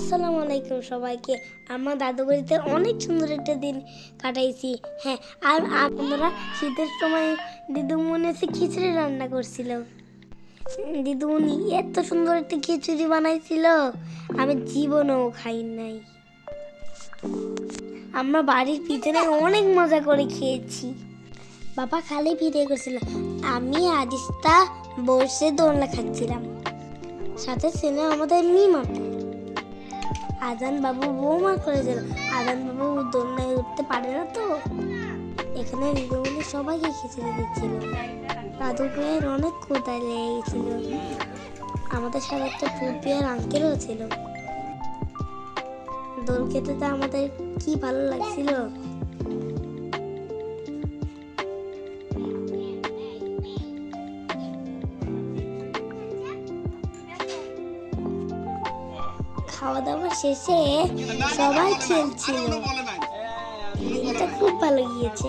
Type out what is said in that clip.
আসসালামু আলাইকুম সবাইকে। আমার দাদু বাড়িতে অনেক সুন্দর একটা দিন কাটাইছি। হ্যাঁ আর আপনারা শীতের সময় দিদুমনি এসে খিচুড়ি রান্না করছিল। দিদুমনি এত সুন্দর একটা খিচুড়ি বানাইছিল, আমি জীবনেও খাই নাই। আমরা বাড়ির পিছনে অনেক মজা করে খেয়েছি। বাবা খালি ফিরে করছিল, আমি আদিস্তা বসে দোলনা খাচ্ছিলাম। সাথে ছিল আমাদের মিমাতে আজান বাবু বৌমা করেছিল আজান বাবু দোলনায় উঠতে পারে না তো। এখানে দিদিমণি সবাইকে খিচুড়ি দিচ্ছিল দাদু ভাইয়ের অনেক কোথায় লেগে গেছিল আমাদের সাথে একটা পুপিয়ার আঙ্কেলও ছিল। দোল খেতে তো আমাদের কি ভালো লাগছিল? খাওয়া দাওয়া শেষে সবাই খেলছিল। দিনটা খুব ভালো গিয়েছে।